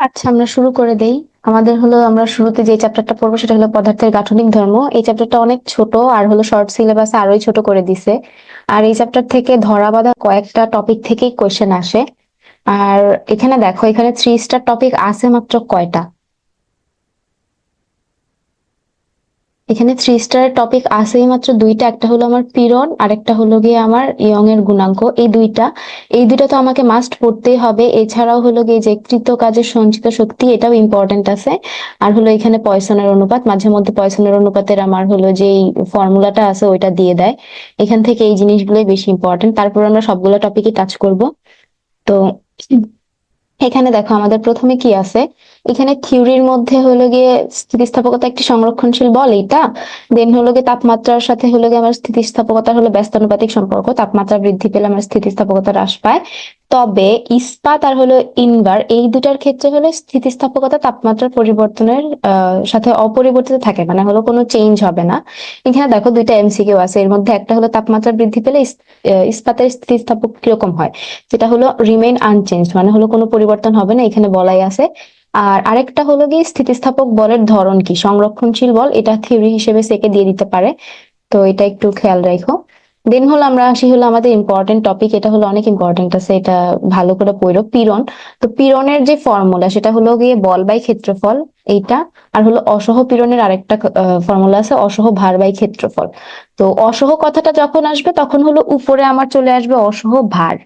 আচ্ছা আমরা শুরু করে দেই। আমাদের হলো, আমরা শুরুতে যে চ্যাপ্টারটা পড়ব সেটা হলো পদার্থের গাঠনিক ধর্ম। এই চ্যাপ্টারটা অনেক ছোট, আর হলো শর্ট সিলেবাস আরোই ছোট করে দিছে। আর এই চ্যাপ্টার থেকে ধরা বাঁধা কয়েকটা টপিক থেকেই কোয়েশ্চেন আসে। আর এখানে দেখো, এখানে থ্রি স্টার টপিক আছে মাত্র কয়টা? এখানে থ্রি স্টারের টপিক আছেই মাত্র দুইটা, একটা হলো আমার পীড়ন আর একটা হলো গিয়ে আমার ইয়ং এর গুণাঙ্ক, এই দুইটা। এই দুইটা তো আমাকে মাস্ট পড়তেই হবে, এছাড়াও হলো গিয়ে যে কৃত কাজের সঞ্চিত শক্তি, এটাও ইম্পর্টেন্ট আছে। আর হলো এখানে পয়সনের অনুপাত, মাঝে মধ্যে পয়সনের অনুপাতের আমার হলো যেই ফর্মুলাটা আছে, ওইটা দিয়ে দেয়। এখান থেকে এই জিনিসগুলোই বেশি ইম্পর্টেন্ট তারপর আমরা সবগুলো টপিকই টাচ করব। তো এখানে দেখো, আমাদের প্রথমে কি আছে? এখানে থিওরির মধ্যে হলো গিয়ে স্থিতিস্থাপকতা একটি সংরক্ষণশীল বল এইটা। দেন হলো গিয়ে তাপমাত্রার সাথে হলো গিয়ে আমার স্থিতিস্থাপকতার হলো ব্যস্তানুপাতিক সম্পর্ক, তাপমাত্রা বৃদ্ধি পেলে আমার স্থিতিস্থাপকতা হ্রাস পায়। তবে ইস্পাত আর হলো ইনভার এই দুটার ক্ষেত্রে হলো স্থিতিস্থাপকতা তাপমাত্রার পরিবর্তনের সাথে অপরিবর্তিত থাকে মানে হলো কোনো চেঞ্জ হবে না। এখানে দেখো দুইটা এমসিকিউ আছে, এর মধ্যে একটা হলো তাপমাত্রা বৃদ্ধি পেলে ইস্পাতের স্থিতিস্থাপক কীরকম হয়? যেটা হলো রিমেইন আনচেঞ্জ মানে হলো কোনো পরিবর্তন হবে না, এখানে বলাই আছে। আর আরেকটা হলো গিয়ে স্থিতিস্থাপক বলের ধরন কি? সংরক্ষণশীল বল, এটা থিওরি হিসেবে সেকে দিয়ে দিতে পারে। তো এটা একটু খেয়াল রাখো। দেন হলো আমরা আসি হলো আমাদের ইম্পর্টেন্ট টপিক এটা হলো অনেক ইম্পর্টেন্ট আছে, এটা ভালো করে পড়ো, পীড়ন। তো পীড়নের যে ফর্মুলা সেটা হলো গিয়ে বল বাই ক্ষেত্রফল, এইটা। আর হলো অসহ পীড়নের আরেকটা ফর্মুলা আছে, অসহ ভার বাই ক্ষেত্রফল। তো অসহ কথাটা যখন আসবে, তখন হলো উপরে আমার চলে আসবে অসহ ভার।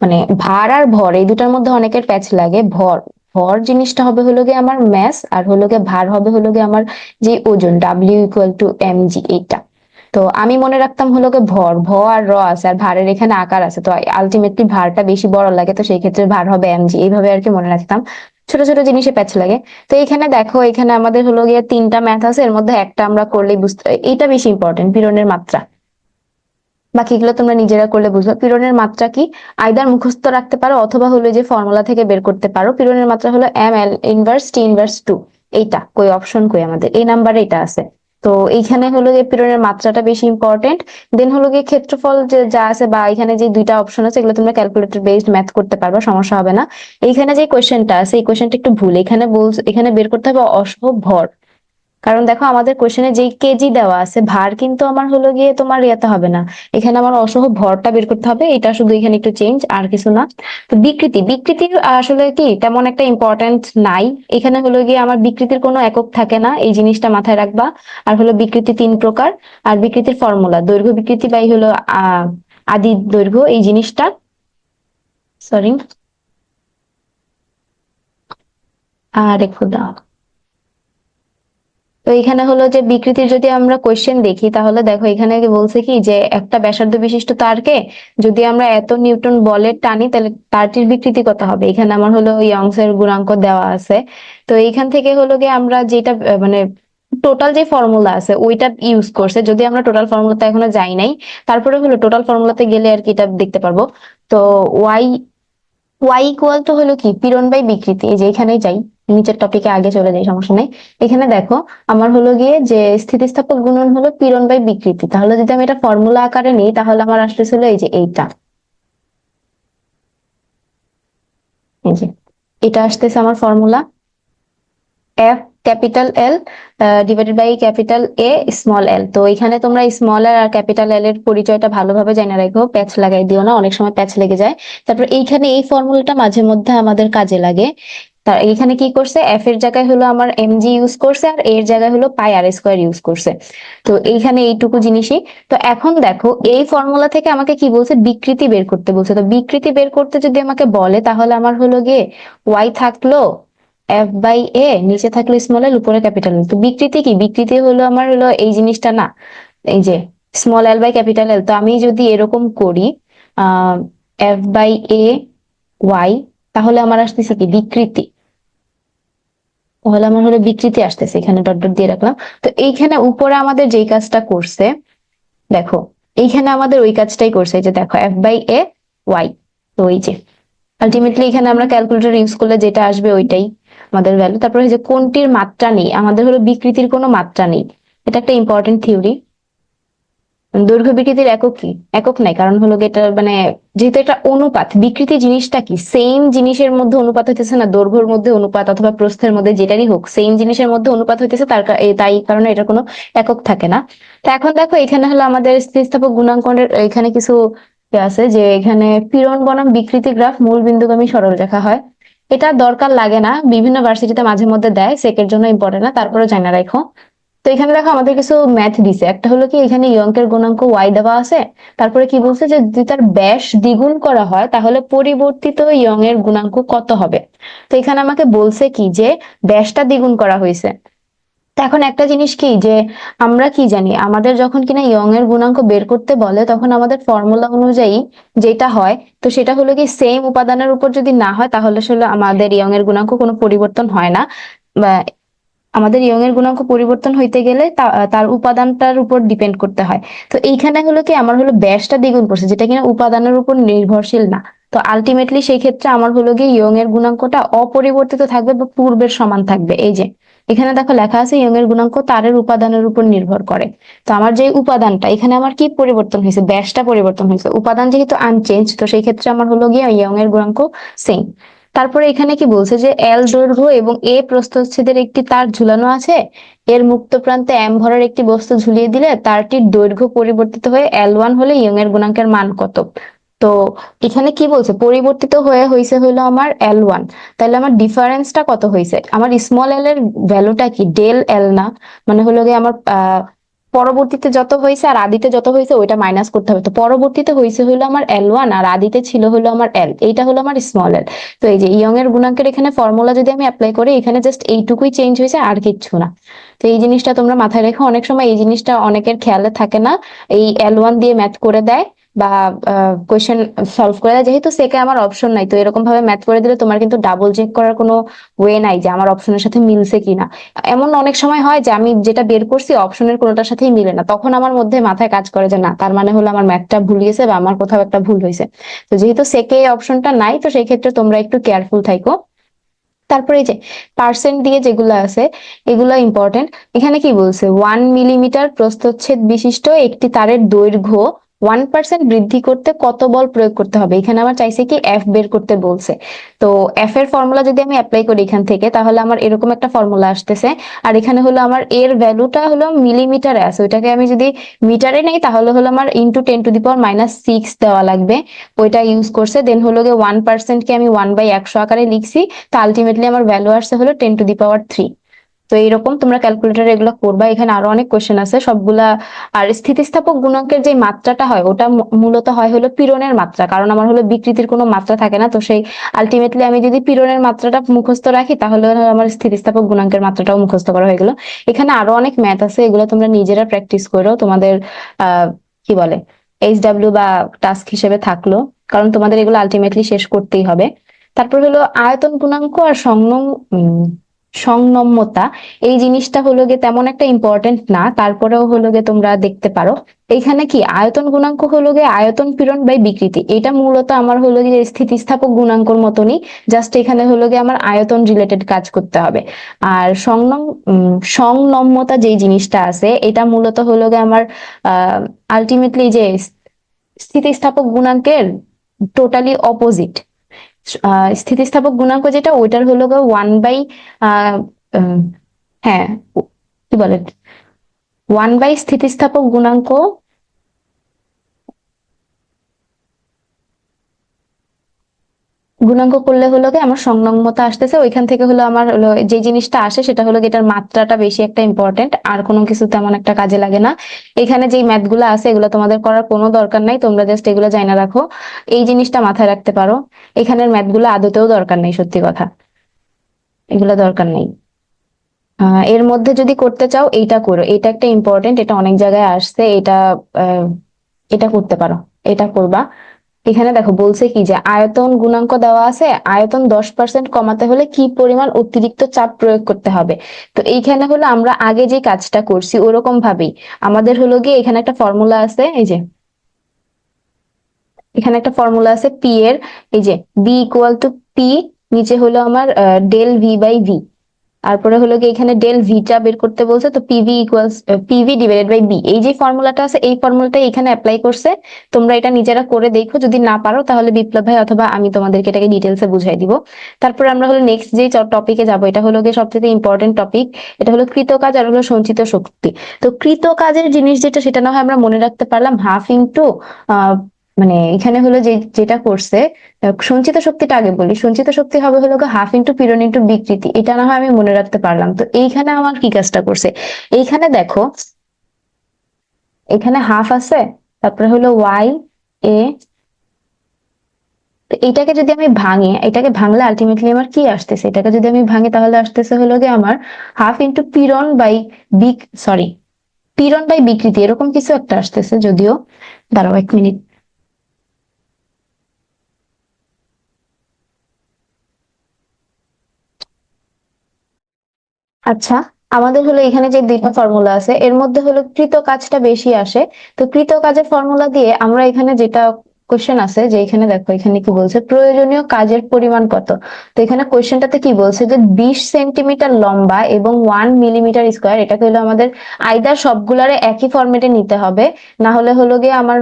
মানে ভার আর ভর, এই দুটার মধ্যে অনেকের প্যাচ লাগে, ভর। ভর জিনিসটা হবে হলো গিয়ে আমার ম্যাস আর হলো গিয়ে ভার হবে হলো গিয়ে আমার যে ওজন W equal to M G এইটা। তো আমি মনে রাখতাম হলো গিয়ে ভর, ভ আর র আছে আর ভারের এখানে আকার আছে। তো আলটিমেটলি ভারটা বেশি বড় লাগে, তো সেই ক্ষেত্রে ভার হবে এম জি এইভাবে আর কি মনে রাখতাম। ছোট ছোট জিনিসে প্যাচ লাগে। তো এখানে দেখো, এখানে আমাদের হলো গিয়ে তিনটা ম্যাথ আছে, এর মধ্যে একটা আমরা করলেই বুঝতে এটা বেশি ইম্পর্টেন্ট পীড়নের মাত্রা। বাকিগুলো তোমরা নিজেরা করলে বুঝবে। পীড়নের মাত্রা কি? আইদার মুখস্থ রাখতে পারো অথবা হলো যে ফর্মুলা থেকে বের করতে পারো। পীড়নের মাত্রা হলো M L inverse T inverse two এইটা, কই অপশন কই আমাদের? এই নাম্বারে এটা আছে। তো এইখানে হলো যে পীড়নের মাত্রাটা বেশি ইম্পর্টেন্ট দেন হলো গিয়ে ক্ষেত্রফল যে যা আছে বা এখানে যে দুইটা অপশন আছে, এগুলো তোমরা ক্যালকুলেটর বেসড ম্যাথ করতে পারবে, সমস্যা হবে না। এইখানে যে কোয়েশ্চেনটা আছে, এই কোয়েশ্চেনটা একটু ভুল। এখানে বলছে, এখানে বের করতে হবে অসহ ভর কারণ দেখো আমাদের কোশ্চেনে যেই কেজি দেওয়া আছে, ভার কিন্তু আমার হলো গিয়ে তোমার ইয়েতে হবে না। এখানে আমার অসহ ভরটা বের করতে হবে, এটা শুধু এখানে একটু চেঞ্জ আর কিছু না। তো বিকৃতি বিকৃতির আসলে কি, তেমন একটা ইম্পর্টেন্ট নাই। এখানে হলো গিয়ে আমার বিকৃতির কোনো একক থাকে না, এই জিনিসটা মাথায় রাখবা। আর হলো বিকৃতি তিন প্রকার, আর বিকৃতির ফর্মুলা দৈর্ঘ্য, বিকৃতি বাই হলো আহ আদি দৈর্ঘ্য, এই জিনিসটা। সরি আর একটু দাও। তো এখানে হলো যে বিকৃতির যদি আমরা কোয়েশ্চেন দেখি, তাহলে দেখো এখানে বলছে কি যে একটা ব্যাসার্ধ বিশিষ্ট তারকে যদি আমরা এত নিউটন বলের টানি, তাহলে তারটির বিকৃতি কত হবে? এখানে আমার হলো ওই অংশের গুণাঙ্ক দেওয়া আছে। তো এইখান থেকে হলো গিয়ে আমরা যেটা মানে টোটাল যে ফর্মুলা আছে, ওইটা ইউজ করছে। যদি আমরা টোটাল ফর্মুলাতে এখনও যাই নাই, তারপরে হলো টোটাল ফর্মুলাতে গেলে আর কি এটা দেখতে পারব। তো ওয়াই ওয়াই ইকুয়াল তো হলো কি? পিরন বাই বিকৃতি। এই যে এখানে যাই, নিচের টপিকে আগে চলে যাই, সমস্যা নাই। এখানে দেখো, আমার হলো গিয়ে যে স্থিতিস্থাপক গুণন হলো পিরন বাই বিকৃতি। তাহলে যদি আমি এটা ফর্মুলা আকারে নিই, তাহলে আমার আসতেছিল এই যে এইটা। এই যে, এটা আসতেছে আমার formula F capital L divided by capital A small L তো এখানে তোমরা স্মল এল আর ক্যাপিটাল এল এর পরিচয়টা ভালোভাবে জানা রাখো প্যাচ লাগাই দিও না, অনেক সময় প্যাচ লেগে যায়। তারপর এইখানে এই ফর্মুলাটা মাঝে মধ্যে আমাদের কাজে লাগে। তার এখানে কি করছে? এফ এর জায়গায় হলো আমার এম জি ইউজ করছে আর এর জায়গায় হলো পাই আর স্কোয়ার ইউজ করছে। তো এইখানে এইটুকু জিনিসই। তো এখন দেখো, এই ফর্মুলা থেকে আমাকে কি বলছে? বিকৃতি বের করতে বলছে। তো বিকৃতি বের করতে যদি আমাকে বলে, তাহলে আমার হলো গিয়ে ওয়াই থাকল এফ বাই এ নিচে থাকল স্মল এল উপরে ক্যাপিটাল এল তো বিকৃতি কি? বিকৃতি হলো আমার হলো এই জিনিসটা না, এই যে small L by capital L তো আমি যদি এরকম করি, আহ এফ বাই এ ওয়াই তাহলে আমার আসতেছে কি? বিকৃতি। তাহলে আমার হলো বিকৃতি আসতেছে, এখানে ডট ডট দিয়ে রাখলাম। তো এইখানে উপরে আমাদের যেই কাজটা করছে, দেখো, এইখানে আমাদের ওই কাজটাই করছে যে দেখো এফ বাই এ ওয়াই তো এই যে আলটিমেটলি এখানে আমরা ক্যালকুলেটর ইউজ করলে যেটা আসবে ওইটাই। আমাদের ভ্যালু তারপরে যে কোনটির মাত্রা নেই, আমাদের হলো বিকৃতির কোনো মাত্রা নেই। এটা একটা ইম্পর্টেন্ট থিওরি দৈর্ঘ্য বিকৃতির একক কি? একক নাই, কারণ হলো এটা মানে যেহেতু এটা অনুপাত, বিকৃতি জিনিসটা কি? সেম জিনিসের মধ্যে অনুপাত হইতেছে না, দৈর্ঘ্যের মধ্যে অনুপাত অথবা প্রস্থের মধ্যে যেটারই হোক সেম জিনিসের মধ্যে অনুপাত হইতেছে, তার তাই কারণে এটা কোনো একক থাকে না। তো এখন দেখো, এখানে হলো আমাদের স্থিতিস্থাপক গুণাঙ্কনের এখানে কিছু আছে, যে এখানে পীড়ন বনাম বিকৃতি গ্রাফ মূল বিন্দুগামী সরল রেখা হয়। এটা দরকার লাগে না। বিভিন্ন ভার্সিটিতে মাঝে মধ্যে দেয় সেকের জন্য ইম্পর্টেন্ট না তারপরে জানা রাখো। তো এখানে দেখো আমাদের কিছু ম্যাথ দিছে। একটা হলো কি, এখানে ইয়ঙ্কের গুণাঙ্ক ওয়াই দেওয়া আছে। তারপরে কি বলছে যে, যদি তার ব্যাস দ্বিগুণ করা হয়, তাহলে পরিবর্তিত ইয়ং এর গুণাঙ্ক কত হবে? তো এখানে আমাকে বলছে কি যে ব্যাসটা দ্বিগুণ করা হয়েছে। এখন একটা জিনিস কি, যে আমরা কি জানি, আমাদের যখন কিনা ইয়ং এর গুণাঙ্ক বের করতে বলে, তখন আমাদের ফর্মুলা অনুযায়ী যেটা হয়, তো সেটা হলো কি সেম উপাদানের উপর যদি না হয়, তাহলে আসলে আমাদের ইয়ং এর গুণাঙ্ক কোনো পরিবর্তন হয় না। বা আমাদের ইয়ং এর গুণাঙ্ক পরিবর্তন হইতে গেলে তার উপাদানটার উপর ডিপেন্ড করতে হয়। তো এইখানে হলো কি, আমার হলো ব্যাসটা দ্বিগুণ করছে, যেটা কিনা উপাদানের উপর নির্ভরশীল না। তো আলটিমেটলি সেই ক্ষেত্রে আমার হলো গিয়ে ইয়ং এর গুণাঙ্কটা অপরিবর্তিত থাকবে বা পূর্বের সমান থাকবে, এই যে। এখানে দেখো লেখা আছে ইয়ং এর গুণাঙ্ক তারের উপাদানের উপর নির্ভর করে। তো আমার যে উপাদানটা, এখানে আমার কি পরিবর্তন হয়েছে? ব্যাসটা পরিবর্তন হয়েছে। উপাদান যেহেতু আনচেঞ্জ তো সেই ক্ষেত্রে আমার হলো গিয়ে ইয়ং এর গুণাঙ্ক সেম তারপরে এখানে কি বলছে যে এল দৈর্ঘ্য এবং এ প্রস্থচ্ছেদের একটি তার ঝুলানো আছে। এর মুক্ত প্রান্তে এম ভরের একটি বস্তু ঝুলিয়ে দিলে তারটির দৈর্ঘ্য পরিবর্তিত হয়ে এল ওয়ান হলে ইয়ং এর গুণাঙ্কের মান কত? তো এখানে কি বলছে? পরিবর্তিত হয়ে হয়েছে হইল আমার এল ওয়ান তাহলে আমার ডিফারেন্সটা কত হয়েছে আমার স্মল এল এর ভ্যালুটা কি? ডেল এল না? মানে হলো গিয়ে আমার পরবর্তীতে যত হয়েছে আর আদিতে যত হয়েছে ওইটা মাইনাস করতে হবে। তো পরবর্তীতে হয়েছে হলো আমার এল ওয়ান আর আদিতে ছিল হলো আমার এল এইটা হলো আমার স্মল এল তো এই যে ইয়ং এর গুণাঙ্কের এখানে ফর্মুলা যদি আমি অ্যাপ্লাই করি, এখানে জাস্ট এইটুকুই চেঞ্জ হয়েছে আর কিচ্ছু না। তো এই জিনিসটা তোমরা মাথায় রেখো। অনেক সময় এই জিনিসটা অনেকের খেয়ালে থাকে না। এই এল ওয়ান দিয়ে ম্যাথ করে দেয়। বা কোয়েশ্চেন সলভ করে দেয়। যেহেতু সেকে আমার অপশন নাই, তো এরকম ভাবে ম্যাথ করে দিলে তোমার কিন্তু ডাবল চেক করার কোনো ওয়ে নাই যে আমার অপশনের সাথে মিলছে কিনা। এমন অনেক সময় হয় যে, আমি যেটা বের করছি অপশনের কোনোটার সাথেই মিলে না। তখন আমার মধ্যে মাথায় কাজ করে যে, না, তার মানে হলো আমার ম্যাথটা ভুল গেছে বা আমার কোথাও একটা ভুল হয়েছে। তো যেহেতু সেকে অপশনটা নাই, তো সেই ক্ষেত্রে তোমরা একটু কেয়ারফুল থাকো তারপরে এই যে পার্সেন্ট দিয়ে যেগুলো আছে, এগুলো ইম্পর্টেন্ট এখানে কি বলছে? ওয়ান মিলিমিটার প্রস্থচ্ছেদ বিশিষ্ট একটি তারের দৈর্ঘ্য ওয়ান পার্সেন্ট বৃদ্ধি করতে কত বল প্রয়োগ করতে হবে? এখানে আমার চাইছে কি এফ বের করতে বলছে। তো এফ এর ফর্মুলা যদি আমি অ্যাপ্লাই করি এখান থেকে, তাহলে আমার এরকম একটা ফর্মুলা আসতেছে। আর এখানে হলো আমার এর ভ্যালুটা হলো মিলিমিটারে আছে ওইটাকে আমি যদি মিটারে নেই, তাহলে হলো আমার into ten to the power minus six দেওয়া লাগবে। ওইটা ইউজ করছে। দেন হলো গিয়ে ওয়ান পার্সেন্টকে আমি ওয়ান বাই একশো আকারে লিখছি। তো আলটিমেটলি আমার ভ্যালু আসছে হলো ten to the power three তো এইরকম তোমরা ক্যালকুলেটরে এগুলো করবা। এখানে আরও অনেক কোয়েশ্চেন আছে। সবগুলা আর স্থিতিস্থাপক গুণাঙ্কের যে মাত্রাটা হয় ওটা মূলত হয় হলো পীড়নের মাত্রা। কারণ আমার হলো বিকৃতির কোনো মাত্রা থাকে না তো সেই আলটিমেটলি আমি যদি পীড়নের মাত্রাটা মুখস্থ রাখি তাহলে আমার স্থিতিস্থাপক গুণাঙ্কের মাত্রাটাও মুখস্থ করা হয়ে গেল। এখানে আরও অনেক ম্যাথ আছে এগুলো তোমরা নিজেরা প্র্যাকটিস করো। তোমাদের আহ কি বলে এইচ ডাব্লিউ বা টাস্ক হিসেবে থাকল। কারণ তোমাদের এগুলো আলটিমেটলি শেষ করতেই হবে। তারপর হলো আয়তন গুণাঙ্ক আর উম, সংনম্যতা, এই জিনিসটা হলো গিয়ে তেমন একটা ইম্পর্টেন্ট না, তারপরেও হলো গিয়ে তোমরা দেখতে পারো। এইখানে কি আয়তন গুণাঙ্ক হলো গিয়ে আয়তন পীড়ন বাই বিকৃতি, এটা মূলত আমার হলো গিয়ে স্থিতিস্থাপক গুণাঙ্কর মতনই জাস্ট এখানে হলো গিয়ে আমার আয়তন রিলেটেড কাজ করতে হবে। আর সংনম সংনম্যতা যেই জিনিসটা আছে, এটা মূলত হলো গিয়ে আমার, আহ আলটিমেটলি যে স্থিতিস্থাপক গুণাঙ্কের টোটালি অপোজিট স্থিতিস্থাপক গুণাঙ্ক যেটা, ওইটার হলো গা ওয়ান বাই হ্যাঁ কি বলে? ওয়ান বাই স্থিতিস্থাপক গুণাঙ্ক গুণাঙ্ক করলে হলো কি আমার সংলগ্নতা আসতেছে, ওইখান থেকে হলো আমার যে জিনিসটা আসে সেটা হলো এটার মাত্রাটা বেশি একটা ইম্পর্টেন্ট আর কোনো কিছু তেমন একটা কাজে লাগে না। এখানে যেই ম্যাথগুলো আছে এগুলো তোমাদের করার কোনো দরকার নাই, তোমরা জাস্ট এগুলো জানা রাখো। এই জিনিসটা মাথায় রাখতে পারো। এখানের ম্যাথগুলো আদতেও দরকার নেই, সত্যি কথা। এগুলো দরকার নেই। এর মধ্যে যদি করতে চাও এইটা করো। এটা একটা ইম্পর্টেন্ট এটা অনেক জায়গায় আসছে, এটা এটা করতে পারো। এটা করবা। এখানে দেখো, বলছে কি যে আয়তন গুণাঙ্ক দেওয়া আছে, আয়তন দশ পার্সেন্ট কমাতে হলে কি পরিমাণ অতিরিক্ত চাপ প্রয়োগ করতে হবে? তো এইখানে হলো আমরা আগে যে কাজটা করছি ওরকম ভাবেই আমাদের হলো গিয়ে এখানে একটা ফর্মুলা আছে, এই যে, এখানে একটা ফর্মুলা আছে পি এর, এই যে বি ইকুয়াল টু পি নিচে হলো আমার ডেল ভি বাই ভি তারপরে হলো কি এখানে ডেল ভিটা বের করতে বলছে, তো PV equals PV divided by B এই যে ফর্মুলাটা আছে, এই ফর্মুলাটা এখানে অ্যাপ্লাই করছে। তোমরা এটা নিজেরা করে দেখো, যদি না পারো তাহলে বিপ্লব ভাই অথবা আমি তোমাদেরকে এটাকে ডিটেলসে বুঝাই দিব। তারপর আমরা হলো নেক্সট যে টপিকে যাব, এটা হলো গিয়ে সবচেয়ে ইম্পর্টেন্ট টপিক এটা হলো কৃতকাজ আর হলো সঞ্চিত শক্তি। তো কৃতকাজের জিনিস যেটা, সেটা না হয় আমরা মনে রাখতে পারলাম হাফ ইন্টু মানে এখানে হলো যে যেটা করছে সঞ্চিত শক্তিটা আগে বলি, সঞ্চিত শক্তি হবে হলো হাফ ইন্টু পিরন ইন্টু বিকৃতি। এটা না হয় আমি মনে রাখতে পারলাম। তো এইখানে আমার কি কাজটা করছে? এইখানে দেখো, এখানে হাফ আছে, তারপরে হলো ওয়াই এ এটাকে যদি আমি ভাঙি, এটাকে ভাঙলে আলটিমেটলি আমার কি আসতেছে? এটাকে যদি আমি ভাঙি তাহলে আসতেছে হলো গিয়ে আমার হাফ ইন্টু পিরন বাই বিক সরি পিরন বাই বিকৃতি, এরকম কিছু একটা আসতেছে যদিও, দাঁড়াও এক মিনিট আচ্ছা আমাদের হলো এখানে যে দুইটা ফর্মুলা আছে, এর মধ্যে হলো কৃত কাজটা বেশি আসে। তো কৃত কাজের ফর্মুলা দিয়ে আমরা এখানে যেটা কোশ্চেন আছে যে এখানে দেখো, এখানে কি বলছে, প্রয়োজনীয় কাজের পরিমাণ কত? তো এখানে কোশ্চেনটাতে কি বলছে যে বিশ সেন্টিমিটার লম্বা এবং ওয়ান মিলিমিটার স্কোয়ার এটাকে হলো আমাদের আইদার সবগুলারে একই ফরম্যাটে নিতে হবে, না হলে হলো গিয়ে আমার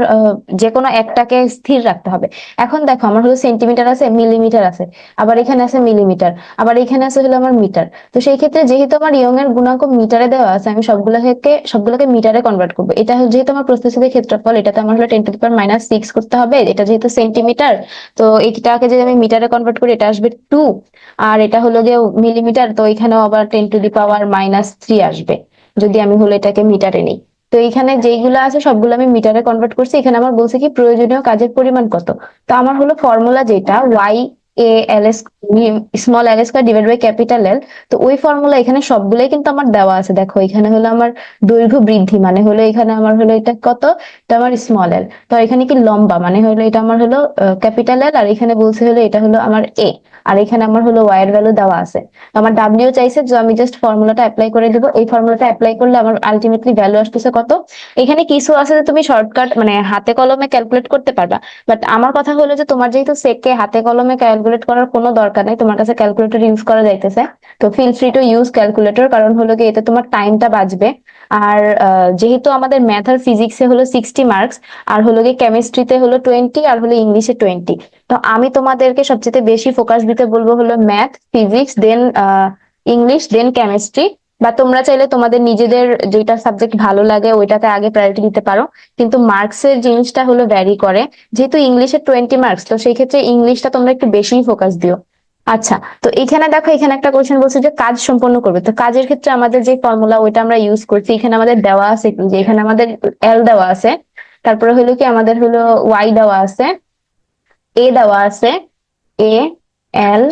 যে কোনো একটাকে স্থির রাখতে হবে। এখন দেখো, আমার হলো সেন্টিমিটার আছে মিলিমিটার আছে, আবার এখানে আছে মিলিমিটার আবার এখানে আছে হলো আমার মিটার তো সেই ক্ষেত্রে যেহেতু আমার ইয়ং এর গুণাঙ্ক মিটারে দেওয়া আছে, আমি সবগুলোকে সবগুলোকে মিটারে কনভার্ট করব। এটা যেহেতু আমার প্রস্তুতির ক্ষেত্রফল, এটাতে আমার হলো ten to power minus six করতে হবে এটা যেহেতু সেন্টিমিটার তো এইটাকে যদি আমি মিটারে কনভার্ট করি, এটা আসবে টু আর এটা হলো গিয়ে মিলিমিটার তো এখানেও আবার ten to the power minus three আসবে, যদি আমি হলো এটাকে মিটারে নিই। তো এখানে যেইগুলো আছে, সবগুলো আমি মিটারে কনভার্ট করছি। এখানে আমার বলছে কি, প্রয়োজনীয় কাজের পরিমাণ কত? তো আমার হলো ফর্মুলা যেটা Y L S small L square divide by capital L তো ওই ফর্মুলা এখানে সবগুলোই কিন্তু আমার দেওয়া আছে। দেখো, এখানে হলো আমার দৈর্ঘ্য বৃদ্ধি মানে হলো এখানে আমার হলো এটা কত? এটা আমার স্মল এল তো এখানে কি লম্বা মানে হলো এটা আমার হলো ক্যাপিটাল এল আর এখানে বলছে হলো এটা হলো আমার এ আর এখানে আমার হলো ওয়াই ভ্যালু দেওয়া আছে। আমার ডাব্লিউ চাইছে যে আমি জাস্ট ফর্মুলাটা অ্যাপ্লাই করে দিব। এই ফর্মুলাটা অ্যাপ্লাই করলে আমার আলটিমেটলি ভ্যালু আসতেছে কত? এখানে কিছু আছে যে তুমি শর্টকাট মানে হাতে কলমে ক্যালকুলেট করতে পারবা। বাট আমার কথা হলো যে তোমার যেহেতু সেকে হাতে কলমে ক্যালকুলেট করার কোনো দরকার নেই। তোমার কাছে ক্যালকুলেটর ইউজ করা যাইতেছে। তো feel free to use calculator কারণ হলো কি এতে তোমার টাইমটা বাঁচবে। আর যেহেতু আমাদের ম্যাথ আর ফিজিক্সে হলো সিক্সটি মার্কস আর হলো কি কেমিস্ট্রিতে হলো টোয়েন্টি আর হলো ইংলিশে টোয়েন্টি তো আমি তোমাদেরকে সবচেয়ে বেশি ফোকাস দিতে বলব হলো math physics then English then chemistry বা তোমরা চাইলে তোমাদের নিজেদের যেটা সাবজেক্ট ভালো লাগে, ওইটাতে আগে প্রায়োরিটি দিতে পারো। কিন্তু মার্কসের জিনিসটা হলো ভ্যারি করে। যেহেতু ইংলিশে টোয়েন্টি মার্কস তো সেই ক্ষেত্রে ইংলিশটা তোমরা একটু বেশি ফোকাস দিও। আচ্ছা তো এখানে দেখো, এখানে একটা কোশ্চেন বলছে যে কাজ সম্পন্ন করবে। তো কাজের ক্ষেত্রে আমাদের যে ফর্মুলা ওইটা আমরা ইউজ করছি। এখানে আমাদের দেওয়া আছে, যে এখানে আমাদের এল দেওয়া আছে। তারপরে হলো কি, আমাদের হলো ওয়াই দেওয়া আছে। এ দেওয়া আছে। এ এল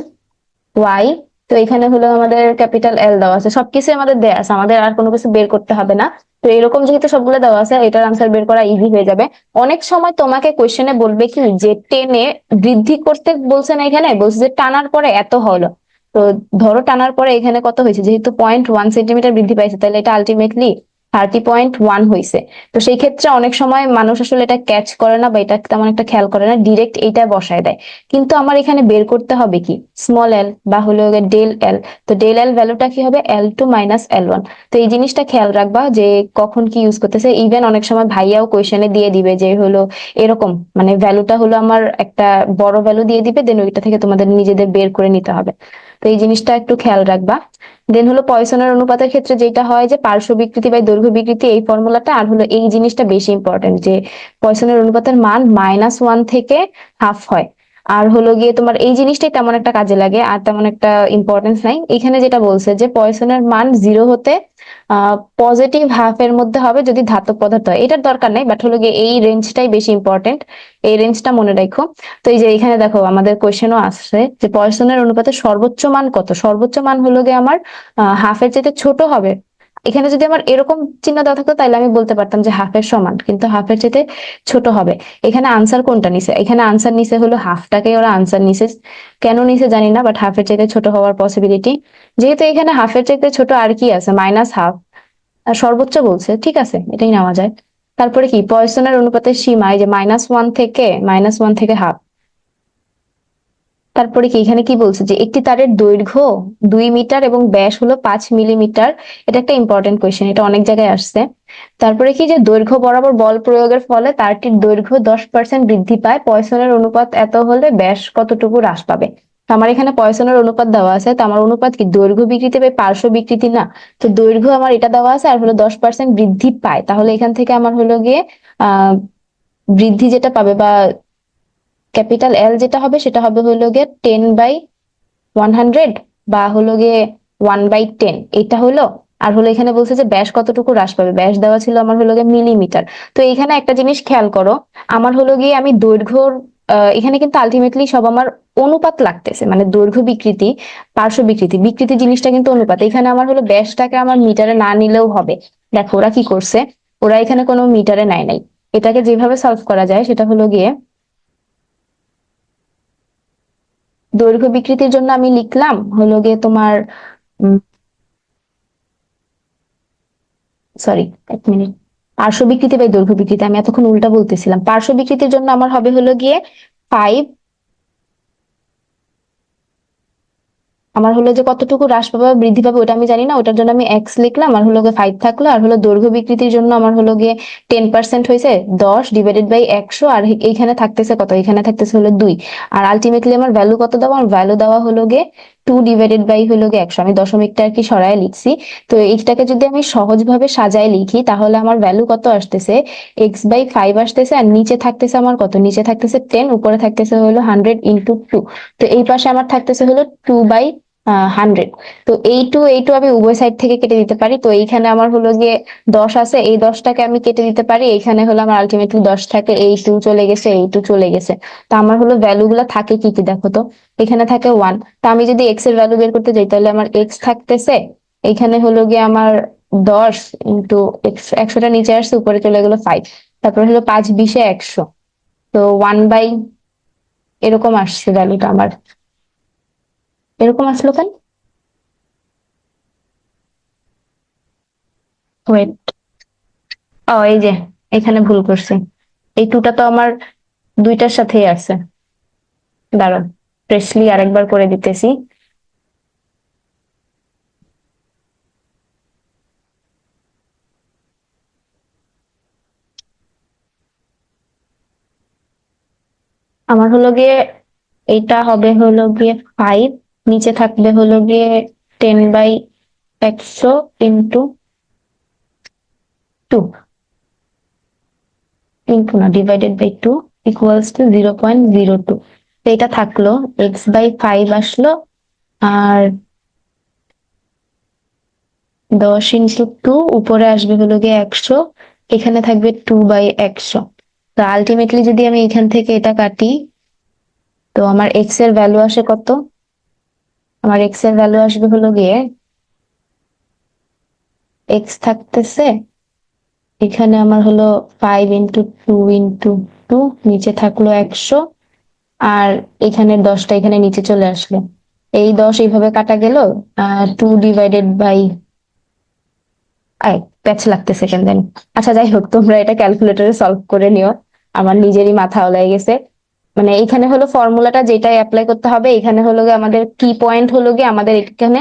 ওয়াই তো এখানে হলো আমাদের ক্যাপিটাল এল দেওয়া আছে। সবকিছু আমাদের দেওয়া আছে। আমাদের আর কোনো কিছু বের করতে হবে না। তো এরকম যেহেতু সবগুলো দেওয়া আছে, এটার আনসার বের করা ইজি হয়ে যাবে। অনেক সময় তোমাকে কোয়েশ্চেনে বলবে কি, যে টেনে বৃদ্ধি করতে বলছে না এখানে, বলছে যে টানার পরে এত হলো। তো ধরো টানার পরে এখানে কত হয়েছে? যেহেতু পয়েন্ট ওয়ান সেন্টিমিটার বৃদ্ধি পাইছে, তাহলে এটা আলটিমেটলি থার্টি পয়েন্ট ওয়ান হয়েছে তো সেই ক্ষেত্রে অনেক সময় মানুষ আসলে এটা ক্যাচ করে না বা এটা তেমন একটা খেয়াল করে না ডিরেক্ট এইটা বসায় দেয়। কিন্তু আমার এখানে বের করতে হবে কি? স্মল এল বা হলো ডেল এল তো ডেল এল ভ্যালুটা কি হবে? L two minus L one তো এই জিনিসটা খেয়াল রাখবা যে কখন কি ইউজ করতেছে। ইভেন অনেক সময় ভাইয়াও কোয়েশনে দিয়ে দিবে যে হলো এরকম মানে ভ্যালুটা হলো আমার একটা বড় ভ্যালু দিয়ে দিবে দেন ওইটা থেকে তোমাদের নিজেদের বের করে নিতে হবে। তো এই জিনিসটা একটু খেয়াল রাখবা। দেন হলো পয়সনের অনুপাতের ক্ষেত্রে যেটা হয় যে পার্শ্ব বিকৃতি বা দৈর্ঘ্য বিকৃতি এই ফর্মুলাটা, আর হলো এই জিনিসটা বেশি ইম্পর্টেন্ট যে পয়সনের অনুপাতের মান মাইনাস ওয়ান থেকে হাফ হয়। আর হলো গিয়ে তোমার এই জিনিসটাই তেমন একটা কাজে লাগে, আর তেমন একটা ইম্পর্টেন্স নাই। এখানে যেটা বলছে যে পয়সনের মান জিরো হতে পজিটিভ হাফ এর মধ্যে হবে যদি ধাতব পদার্থ হয়। এটার দরকার নাই বাট হলো গিয়ে এই রেঞ্জটাই বেশি ইম্পর্টেন্ট এই রেঞ্জটা মনে রাখো। তো এই যে এখানে দেখো, আমাদের কোয়েশ্চেনও আসছে যে পয়সনের অনুপাতে সর্বোচ্চ মান কত? সর্বোচ্চ মান হলো গিয়ে আমার হাফের চাইতে ছোট হবে। এখানে যদি আমার এরকম চিহ্ন দেওয়া থাকতো, তাহলে আমি বলতে পারতাম যে হাফের সমান, কিন্তু হাফের চাইতে ছোট হবে। এখানে আনসার কোনটা নিছে? এখানে আনসার নিছে হলো হাফটাকে ওরা আনসার নিছে। কেন নিছে জানি না বাট হাফের চাইতে ছোট হওয়ার পসিবিলিটি যেহেতু এখানে হাফের চাইতে ছোট আর কি আছে? মাইনাস হাফ আর সর্বোচ্চ বলছে, ঠিক আছে, এটাই নেওয়া যায়। তারপরে কি? পয়সনের অনুপাতের সীমা, এই যে মাইনাস ওয়ান থেকে মাইনাস ওয়ান থেকে হাফ তারপরে কি, এখানে কি বলছে যে একটি তারের দৈর্ঘ্য দুই মিটার এবং ব্যাস হলো পাঁচ মিলিমিটার? এটা একটা ইম্পর্টেন্ট কোয়েশ্চেন এটা অনেক জায়গায় আসছে। তারপরে কি যে দৈর্ঘ্য বরাবর বল প্রয়োগের ফলে তারটির দৈর্ঘ্য দশ পার্সেন্ট বৃদ্ধি পায়? পয়সনের অনুপাত এত হলে ব্যাস কতটুকু হ্রাস পাবে? আমার এখানে পয়সনের অনুপাত দেওয়া আছে, তো আমার অনুপাত কি, দৈর্ঘ্য বিকৃতি বা পার্শ্ব বিকৃতি? না। তো দৈর্ঘ্য আমার এটা দেওয়া আছে, আর হলো দশ পার্সেন্ট বৃদ্ধি পায়। তাহলে এখান থেকে আমার হলো গিয়ে, আহ, বৃদ্ধি যেটা পাবে বা ক্যাপিটাল এল যেটা হবে, সেটা হবে হলো গিয়ে টেন বাই ওয়ান হান্ড্রেড বা হলো গিয়ে ওয়ান বাই টেন এটা হলো, আর হলো এখানে বলছে যে ব্যাস কতটুকু হ্রাস পাবে? ব্যাস দেওয়া ছিল আমার হলো গিয়ে মিলিমিটার তো এখানে একটা জিনিস খেয়াল করো, আমার হলো গিয়ে আমি দৈর্ঘ্যর এখানে কিন্তু আলটিমেটলি সব আমার অনুপাত লাগতেছে মানে দৈর্ঘ্য বিকৃতি, পার্শ্ব বিকৃতি। বিকৃতি জিনিসটা কিন্তু অনুপাত। এখানে আমার হলো ব্যাসটাকে আমার মিটারে না নিলেও হবে। দেখো ওরা কি করছে, ওরা এখানে কোনো মিটারে নেয় নাই। এটাকে যেভাবে সলভ করা যায়, সেটা হলো গিয়ে দৈর্ঘ্য বিকৃতির জন্য আমি লিখলাম হলো গিয়ে তোমার সরি এক মিনিট পার্শ্ব বিকৃতি বা দৈর্ঘ্য বিকৃতি, আমি এতক্ষণ উল্টা বলতেছিলাম। পার্শ্ব বিকৃতির জন্য আমার হবে হলো গিয়ে ফাইভ আমার হলো যে কতটুকু হ্রাস পাবে বৃদ্ধি পাবে ওটা আমি জানি না, ওটার জন্য আমি এক্স লিখলাম, আর হলো ফাইভ থাকল, আর হলো দৈর্ঘ্য বিকৃতির জন্য আমার হলো গিয়ে টেন পার্সেন্ট হয়েছে, দশ ডিভাইডেড বাই একশো, আর এইখানে থাকতেছে কত? এখানে থাকতেছে হলো দুই। আর আলটিমেটলি আমার ভ্যালু কত দেওয়া? আমার ভ্যালু দেওয়া হলো গিয়ে টু ডিভাইডেড বাই হলো গিয়ে একশো। আমি দশমিকটা আর কি সরায় লিখছি। তো এইটাকে যদি আমি সহজভাবে সাজায় লিখি, তাহলে আমার ভ্যালু কত আসতেছে? এক্স বাই ফাইভ আসতেছে, আর নিচে থাকতেছে আমার কত? নিচে থাকতেছে টেন উপরে থাকতেছে হলো হান্ড্রেড ইন্টু টু তো এই পাশে আমার থাকতেছে হলো টু বাই হান্ড্রেড তো এই টু এই টু আমি উভয় সাইড থেকে কেটে দিতে পারি। তো এইখানে আমার হলো গিয়ে দশ আছে, এই দশটাকে আমি কেটে দিতে পারি। এইখানে হলো আমার আলটিমেটলি দশ থাকে, এই টু চলে গেছে, এই টু চলে গেছে। তো আমার হলো ভ্যালু গুলা থাকে কি কি, দেখো তো? এখানে থাকে ওয়ান তো আমি যদি এক্সের ভ্যালু বের করতে যাই, তাহলে আমার এক্স থাকতেছে। এখানে হলো গিয়ে আমার দশ ইন্টু একশোটা নিচে আসছে, উপরে চলে গেলো ফাইভ তারপরে হলো পাঁচ বিশে একশো। তো ওয়ান বাই এরকম আসছে ভ্যালুটা আমার। এরকম আসলো কেন? ওয়েট ও এই যে, এখানে ভুল করছি। এই টুটা তো আমার দুইটার সাথেই আছে। দাঁড়ান প্রেসলি আরেকবার করে দিতেছি। আমার হলো গিয়ে, এইটা হবে হলো গিয়ে ফাইভ নিচে থাকবে হলো গিয়ে টেন বাই একশো ইন্টু টু ইন্টু না divided by two equals to zero point zero two এটা থাকল এক্স বাই ফাইভ আসলো, আর দশ ইন্টু টু উপরে আসবে হলো গিয়ে একশো, এখানে থাকবে টু বাই একশো। তো আলটিমেটলি যদি আমি এখান থেকে এটা কাটি, তো আমার এক্সের ভ্যালু আসে কত? আমার এক্সের ভ্যালু আসবে হলো গিয়ে এক্স থাকতেছে, এখানে আমার হলো five into two into two নিচে থাকল একশো, আর এখানে দশটা এখানে নিচে চলে আসলো। এই দশ এইভাবে কাটা গেল টু ডিভাইডেড বাই প্যাচ লাগতেছে কেন জানি। আচ্ছা যাই হোক, তোমরা এটা ক্যালকুলেটরে সলভ করে নিও। আমার নিজেরই মাথা ওলাই গেছে। মানে এখানে হলো ফর্মুলাটা যেটা অ্যাপ্লাই করতে হবে, এখানে হলো গিয়ে আমাদের কি পয়েন্ট হলো গিয়ে আমাদের এখানে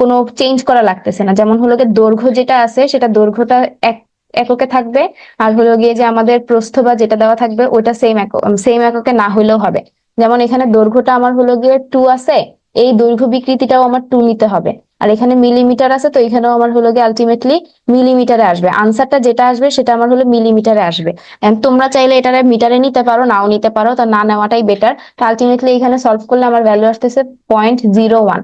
কোনো চেঞ্জ করা লাগতেছে না। যেমন হলো গিয়ে দৈর্ঘ্য যেটা আছে, সেটা দৈর্ঘ্যটা এক, এককে থাকবে, আর হলো গিয়ে যে আমাদের প্রস্থ বা যেটা দেওয়া থাকবে ওটা সেম একক সেম এককে না হলেও হবে। যেমন এখানে দৈর্ঘ্যটা আমার হলো গিয়ে টু আছে, এই দৈর্ঘ্য বিকৃতিটাও আমার টু নিতে হবে। আর এখানে মিলিমিটার আছে, তো এখানেও আমার হলো গিয়ে আলটিমেটলি মিলিমিটারে আসবে। আনসারটা যেটা আসবে, সেটা আমার হলো মিলিমিটারে আসবে। And তোমরা চাইলে এটারে মিটারে নিতে পারো, নাও নিতে পারো, তা না নেওয়াটাই বেটার তো আলটিমেটলি এখানে সলভ করলে আমার ভ্যালু আসতেছে point zero one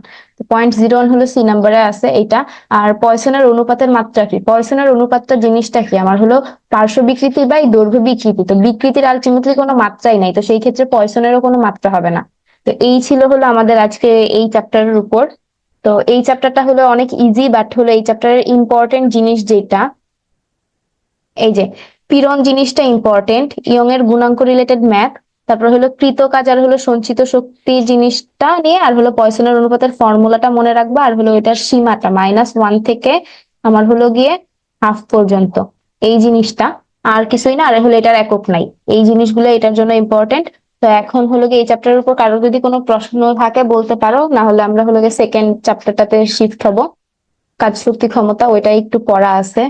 point zero one হলো সি নাম্বারে আছে এটা আর পয়সনের অনুপাতের মাত্রা কি? পয়সনের অনুপাতটা জিনিসটা কি? আমার হলো পার্শ্ব বিকৃতি বাই দৈর্ঘ্য বিকৃতি। তো বিকৃতির আলটিমেটলি কোনো মাত্রাই নাই। তো সেই ক্ষেত্রে পয়সনেরও কোনো মাত্রা হবে না। তো এই ছিল হলো আমাদের আজকে এই চ্যাপ্টারের উপর। তো এই চ্যাপ্টারটা হলো অনেক ইজি বাট হলো এই চ্যাপ্টারের ইম্পর্টেন্ট জিনিস যেটা, এই যে, পীড়ন জিনিসটা ইম্পর্টেন্ট ইয়ং এর গুণাঙ্ক রিলেটেড ম্যাথ তারপর হলো কৃত কাজ আর হলো সঞ্চিত শক্তি জিনিসটা নিয়ে, আর হলো পয়সনের অনুপাতের ফর্মুলাটা মনে রাখবা, আর হলো এটার সীমাটা মাইনাস ওয়ান থেকে আমার হলো গিয়ে হাফ পর্যন্ত, এই জিনিসটা, আর কিছুই না, আর হলো এটার একক নাই, এই জিনিসগুলো এটার জন্য ইম্পর্টেন্ট তো এখন হলো গিয়ে এই চ্যাপ্টারের উপর কারও যদি কোনো প্রশ্ন থাকে বলতে পারো না হলে আমরা হলো গিয়ে সেকেন্ড চ্যাপ্টারটাতে শিফট হব। কাজ শক্তি ক্ষমতা ওইটা একটু পড়া আছে।